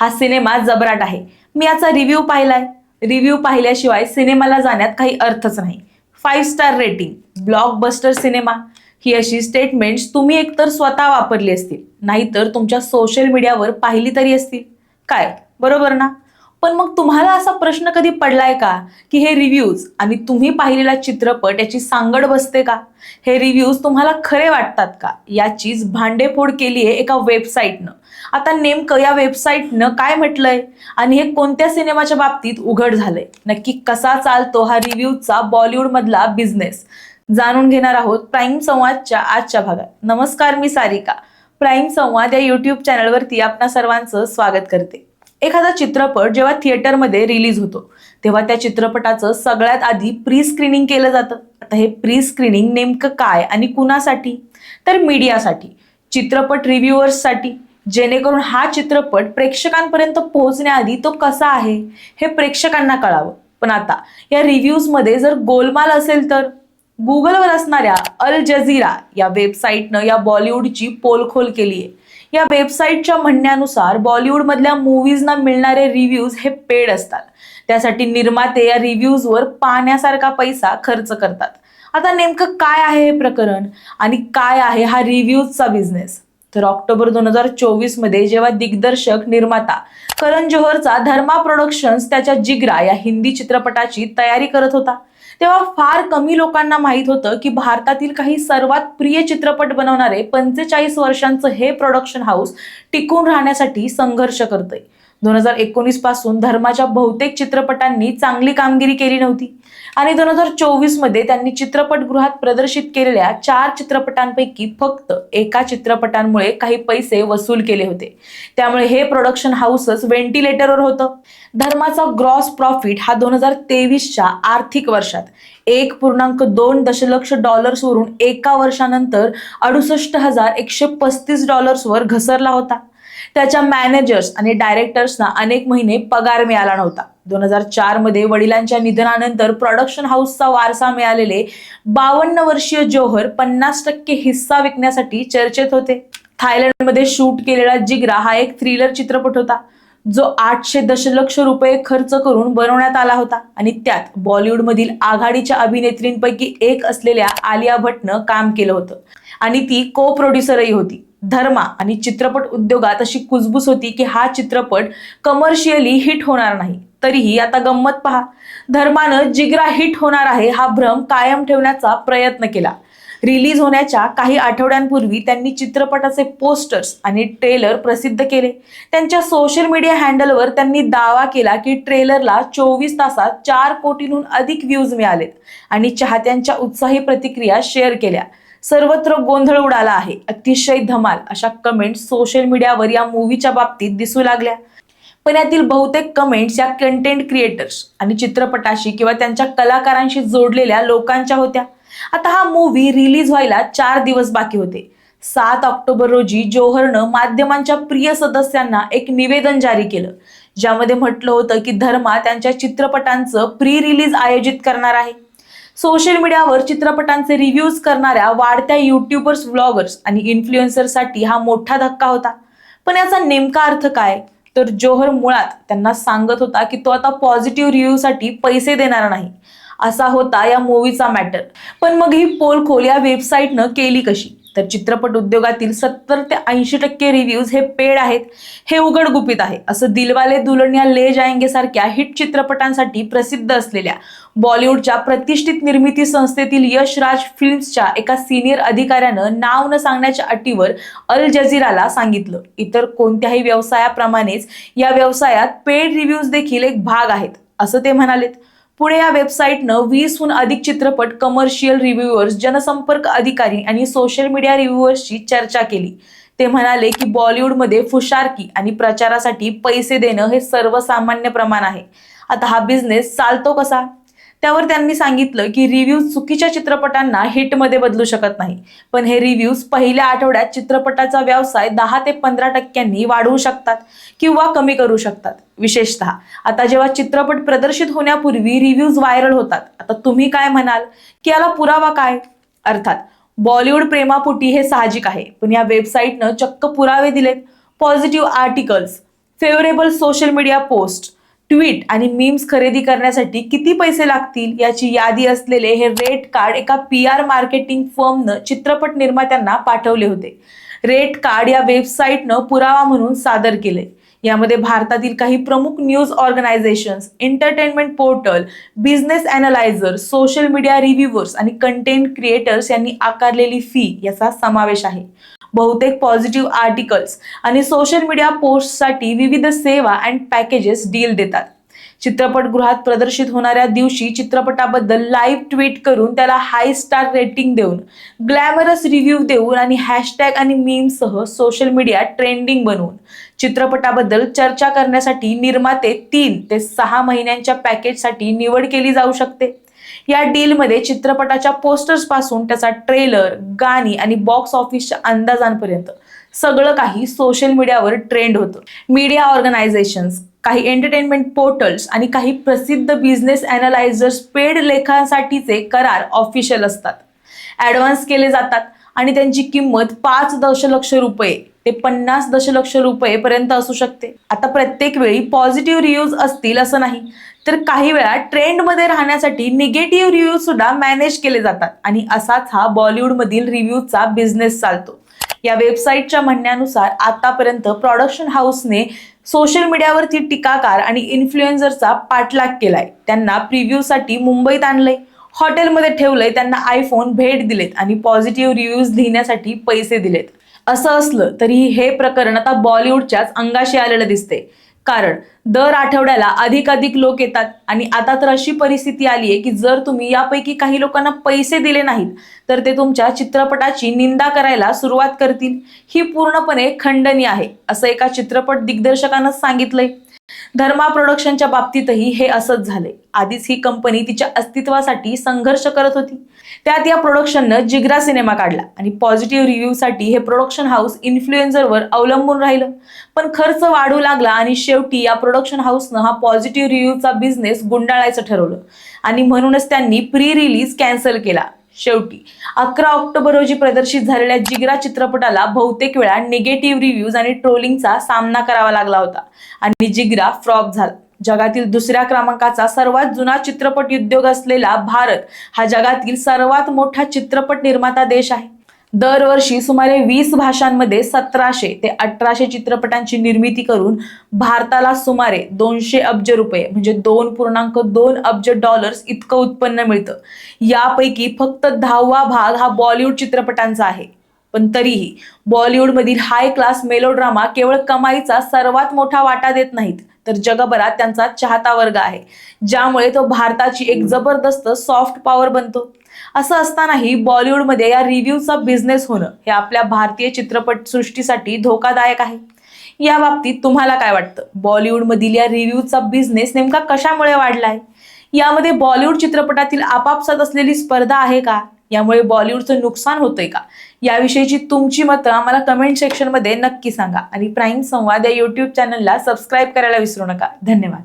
हा सिनेमा जबराट आहे. मी याचा रिव्ह्यू पाहिलाय. रिव्ह्यू पाहिल्याशिवाय सिनेमाला जाण्यात काही अर्थच नाही. Five star rating blockbuster cinema. ही अशी स्टेटमेंट्स तुम्ही एकतर स्वतः वापरली असतील नाहीतर तुमच्या सोशल मीडियावर पाहिली तरी असतील. काय? बरोबर ना? पण मग तुम्हाला असा प्रश्न कधी पडलाय का? की हे रिव्ह्यूज आणि तुम्ही पाहिलेला चित्रपट याची सांगड बसते का? हे रिव्ह्यूज तुम्हाला खरे वाटतात का? याचीच भांडेफोड केली आहे एका वेबसाईटनं आता नेमकं या वेबसाईटनं काय म्हटलंय? आणि हे कोणत्या सिनेमाच्या बाबतीत उघड झालंय? नक्की कसा चालतो हा रिव्ह्यूजचा बॉलिवूडमधला बिझनेस जाणून घेणार आहोत प्राईम संवादच्या आजच्या भागात. नमस्कार मी सारिका. प्राईम संवाद या युट्यूब चॅनलवरती आपणा सर्वांचं स्वागत करते. एखादा चित्रपट जेव्हा थिएटरमध्ये रिलीज होतो तेव्हा त्या चित्रपटाचं सगळ्यात आधी प्री स्क्रीनिंग केलं जातं. आता हे प्री स्क्रीनिंग नेमकं काय आणि कुणासाठी? तर मीडियासाठी चित्रपट रिव्ह्युअर्ससाठी जेणेकरून हा चित्रपट प्रेक्षकांपर्यंत पोहोचण्याआधी तो कसा आहे हे प्रेक्षकांना कळावं. पण आता या रिव्ह्यूजमध्ये जर गोलमाल असेल तर गुगलवर असणाऱ्या अल जझीरा या वेबसाईटनं या बॉलिवूडची पोलखोल केली आहे या वेबसाईटच्या म्हणण्यानुसार बॉलिवूडमधल्या मूवीजना मिळणारे रिव्ह्यूज हे पेड असतात. त्यासाठी निर्माते या रिव्ह्यूजवर पाण्यासारखा पैसा खर्च करतात. आता नेमकं काय आहे हे प्रकरण? आणि काय आहे हा रिव्ह्यूजचा बिझनेस तर ऑक्टोबर दोन हजार चोवीसमध्ये जेव्हा दिग्दर्शक निर्माता करण जोहरचा धर्मा प्रोडक्शन्स त्याच्या जिग्रा या हिंदी चित्रपटाची तयारी करत होता. तेव्हा फार कमी लोकांना माहीत होतं की भारतातील काही सर्वात प्रिय चित्रपट बनवणारे पंचेचाळीस वर्षांचं हे प्रोडक्शन हाऊस टिकून राहण्यासाठी संघर्ष करतंय. दोन हजार एकोणीसपासून धर्माच्या बहुतेक चित्रपटांनी चांगली कामगिरी केली नव्हती. आणि दोन हजार चोवीसमध्ये त्यांनी चित्रपटगृहात प्रदर्शित केलेल्या चार चित्रपटांपैकी फक्त एका चित्रपटांमुळे काही पैसे वसूल केले होते. त्यामुळे हे प्रोडक्शन हाऊसच व्हेंटिलेटरवर होतं. धर्माचा ग्रॉस प्रॉफिट हा दोन हजार तेवीसच्या आर्थिक वर्षात एक पूर्णांक दोन दशलक्ष डॉलर्सवरून एका वर्षानंतर अडुसष्ट हजार एकशे पस्तीस डॉलर्सवर घसरला होता. त्याच्या मॅनेजर्स आणि डायरेक्टर्सना अनेक महिने पगार मिळाला नव्हता. दोन हजार चारमध्ये वडिलांच्या निधनानंतर प्रोडक्शन हाऊसचा वारसा मिळालेले बावन्न वर्षीय जोहर पन्नास टक्के हिस्सा विकण्यासाठी चर्चेत होते. थायलंडमध्ये शूट केलेला जिग्रा हा एक थ्रिलर चित्रपट होता. जो आठशे दशलक्ष रुपये खर्च करून बनवण्यात आला होता आणि त्यात बॉलिवूडमधील आघाडीच्या अभिनेत्रींपैकी एक असलेल्या आलिया भट्टनं काम केलं होतं. आणि ती को प्रोड्युसरही होती. धर्मा आणि चित्रपट उद्योगात अशी कुजबूज होती की हा चित्रपट कमर्शियली हिट होणार नाही. तरीही आता गंमत पहा. धर्मानं जिग्रा हिट होणार आहे हा भ्रम कायम ठेवण्याचा प्रयत्न केला. रिलीज होण्याच्या काही आठवड्यांपूर्वी त्यांनी चित्रपटाचे पोस्टर्स आणि ट्रेलर प्रसिद्ध केले. त्यांच्या सोशल मीडिया हँडलवर त्यांनी दावा केला की ट्रेलरला चोवीस तासात चार कोटींहून अधिक व्ह्यूज मिळालेत आणि चाहत्यांच्या उत्साही प्रतिक्रिया शेअर केल्या. सर्वत्र गोंधळ उडाला आहे. अतिशय धमाल अशा कमेंट सोशल मीडियावर या मूवीच्या बाबतीत दिसू लागल्या. पण यातील बहुतेक कमेंट्स या कंटेंट क्रिएटर्स आणि चित्रपटाशी किंवा त्यांच्या कलाकारांशी जोडलेल्या लोकांच्या होत्या. आता हा मूवी रिलीज व्हायला चार दिवस बाकी होते. सात ऑक्टोबर रोजी जोहरनं माध्यमांच्या प्रिय सदस्यांना एक निवेदन जारी केलं. ज्यामध्ये म्हटलं होतं की धर्मा त्यांच्या चित्रपटांचं प्री रिलीज आयोजित करणार आहे. सोशल मीडियावर चित्रपटांचे रिव्ह्यूज करणाऱ्या वाढत्या युट्यूबर्स व्लॉगर्स आणि इन्फ्लुएन्सरसाठी हा मोठा धक्का होता. पण याचा नेमका अर्थ काय? तर जोहर मुळात त्यांना सांगत होता की तो आता पॉझिटिव्ह रिव्ह्यूसाठी पैसे देणार नाही. असा होता या मूवीचा मॅटर पण मग ही पोलखोल या वेबसाईटनं केली कशी? तर चित्रपट उद्योगातील सत्तर ते ऐंशी टक्के रिव्ह्यूज हे पेड आहेत. हे उघड गुपित आहे. असं दिलवाले दुलनिया ले जायंगे सारख्या हिट चित्रपटांसाठी प्रसिद्ध असलेल्या बॉलिवूडच्या प्रतिष्ठित निर्मिती संस्थेतील यश राज फिल्म्सच्या एका सिनियर अधिकाऱ्यानं नाव न सांगण्याच्या अटीवर अल जझीराला सांगितलं. इतर कोणत्याही व्यवसायाप्रमाणेच या व्यवसायात पेड रिव्ह्यूज देखील एक भाग आहेत असं ते म्हणालेत. पुढे या वेबसाईटनं वीसहून अधिक चित्रपट कमर्शियल रिव्ह्युअर्स जनसंपर्क अधिकारी आणि सोशल मीडिया रिव्ह्युअर्सची चर्चा केली. ते म्हणाले की बॉलिवूडमध्ये फुशारकी आणि प्रचारासाठी पैसे देणं हे सर्वसामान्य प्रमाण आहे. आता हा बिझनेस चालतो कसा? त्यावर त्यांनी सांगितलं की रिव्ह्यूज चुकीच्या चित्रपटांना हिटमध्ये बदलू शकत नाही. पण हे रिव्ह्यूज पहिल्या आठवड्यात चित्रपटाचा व्यवसाय दहा ते पंधरा टक्क्यांनी वाढवू शकतात किंवा कमी करू शकतात. विशेषतः आता जेव्हा चित्रपट प्रदर्शित होण्यापूर्वी रिव्ह्यूज व्हायरल होतात आता तुम्ही काय म्हणाल? की याला पुरावा काय? अर्थात बॉलिवूड प्रेमापोटी हे साहजिक आहे पण या वेबसाईटनं चक्क पुरावे दिलेत. Positive articles favourable social media post tweet आणि मीम्स खरेदी करण्यासाठी किती पैसे लागतील याची यादी असलेले हे रेट कार्ड एका पी आर मार्केटिंग फर्मनं चित्रपट निर्मात्यांना पाठवले होते. रेट कार्ड या वेबसाईटनं पुरावा म्हणून सादर केले यामध्ये भारतातील काही प्रमुख news organisations entertainment portal business analyser social media reviewers आणि कंटेंट क्रिएटर्स यांनी आकारलेली फी याचा समावेश आहे. बहुतेक पॉझिटिव्ह आर्टिकल्स आणि सोशल मीडिया पोस्टसाठी विविध सेवा अँड पॅकेजेस डील देतात. चित्रपटगृहात प्रदर्शित होणाऱ्या दिवशी चित्रपटाबद्दल लाईव्ह ट्विट करून त्याला हाय स्टार रेटिंग देऊन ग्लॅमरस रिव्ह्यू देऊन आणि हॅशटॅग आणि मीमसह सोशल मीडिया ट्रेंडिंग बनवून चित्रपटाबद्दल चर्चा करण्यासाठी निर्माते तीन ते सहा महिन्यांच्या पॅकेजसाठी निवड केली जाऊ शकते. या डीलमध्ये चित्रपटाच्या पोस्टर्सपासून त्याचा ट्रेलर गाणी आणि बॉक्स ऑफिसच्या अंदाजांपर्यंत सगळं काही सोशल मीडियावर ट्रेंड होतं. मीडिया ऑर्गनायझेशन्स काही एंटरटेनमेंट पोर्टल्स आणि काही प्रसिद्ध बिझनेस अनालायझर्स पेड लेखांसाठीचे करार ऑफिशियल असतात. ॲडव्हान्स केले जातात आणि त्यांची किंमत पाच दशलक्ष रुपये ते पन्नास दशलक्ष रुपये पर्यंत असू शकते. आता प्रत्येक वेळी पॉझिटिव्ह रिव्ह्यूज असतील असं नाही. तर काही वेळा ट्रेंडमध्ये राहण्यासाठी निगेटिव्ह रिव्ह्यू सुद्धा मॅनेज केले जातात. आणि असाच हा बॉलिवूडमधील रिव्ह्यूचा बिझनेस चालतो. या वेबसाईटच्या म्हणण्यानुसार आतापर्यंत प्रॉडक्शन हाऊसने सोशल मीडियावरती टीकाकार आणि इन्फ्लुएन्झरचा पाठलाग केलाय. त्यांना प्रिव्ह्यूसाठी मुंबईत आणलंय. हॉटेलमध्ये ठेवलंय. त्यांना आयफोन भेट दिलेत आणि पॉझिटिव्ह रिव्ह्यूज लिहिण्यासाठी पैसे दिलेत. असं असलं तरी हे प्रकरण आता बॉलिवूडच्याच अंगाशी आलेलं दिसते कारण दर आठवड्याला अधिकाधिक लोक येतात आणि आता तर अशी परिस्थिती आली आहे की जर तुम्ही यापैकी काही लोकांना पैसे दिले नाहीत तर ते तुमच्या चित्रपटाची निंदा करायला सुरुवात करतील. ही पूर्णपणे खंडनीय आहे असं एका चित्रपट दिग्दर्शकानं सांगितलंय. धर्मा प्रोडक्शनच्या बाबतीतही हे असंच झालंय. आधीच ही कंपनी तिच्या अस्तित्वासाठी संघर्ष करत होती. त्यात या प्रोडक्शननं जिग्रा सिनेमा काढला आणि पॉझिटिव्ह रिव्ह्यूसाठी हे प्रोडक्शन हाऊस इन्फ्लुएन्झरवर अवलंबून राहिलं. पण खर्च वाढू लागला आणि शेवटी या प्रोडक्शन हाऊसनं हा पॉझिटिव्ह रिव्ह्यूचा बिझनेस गुंडाळायचं ठरवलं. आणि म्हणूनच त्यांनी प्री रिलीज कॅन्सल केला. शेवटी. अकरा ऑक्टोबर रोजी प्रदर्शित झालेल्या जिगरा चित्रपटाला बहुतेक वेळा निगेटिव्ह रिव्ह्यूज आणि ट्रोलिंगचा सामना करावा लागला होता. आणि जिगरा फ्लॉप झाला. जगातील दुसऱ्या क्रमांकाचा सर्वात जुना चित्रपट उद्योग असलेला भारत हा जगातील सर्वात मोठा चित्रपट निर्माता देश आहे. दरवर्षी सुमारे वीस भाषांमध्ये सतराशे ते अठराशे चित्रपटांची निर्मिती करून भारताला सुमारे दोनशे अब्ज रुपये म्हणजे दोन पूर्णांक दोन अब्ज डॉलर्स इतकं उत्पन्न मिळतं. यापैकी फक्त दहावा भाग हा बॉलिवूड चित्रपटांचा आहे. पण तरीही बॉलिवूडमधील हाय क्लास मेलोड्रामा केवळ कमाईचा सर्वात मोठा वाटा देत नाहीत तर जगभरात त्यांचा चाहता वर्ग आहे ज्यामुळे तो भारताची एक जबरदस्त सॉफ्ट पॉवर बनतो. असं असतानाही बॉलिवूडमध्ये या रिव्ह्यूचा बिझनेस होणं हे आपल्या भारतीय चित्रपट सृष्टीसाठी धोकादायक आहे. या बाबतीत तुम्हाला काय वाटतं? बॉलिवूडमधील या रिव्ह्यूचा बिझनेस नेमका कशामुळे वाढलाय? यामध्ये बॉलिवूड चित्रपटातील आपापसात असलेली स्पर्धा आहे का? यामुळे बॉलिवूडचं नुकसान होतंय का? याविषयीची तुमची मतं आम्हाला कमेंट सेक्शनमध्ये नक्की सांगा. आणि प्राईम संवाद या युट्यूब चॅनलला सबस्क्राईब करायला विसरू नका. धन्यवाद.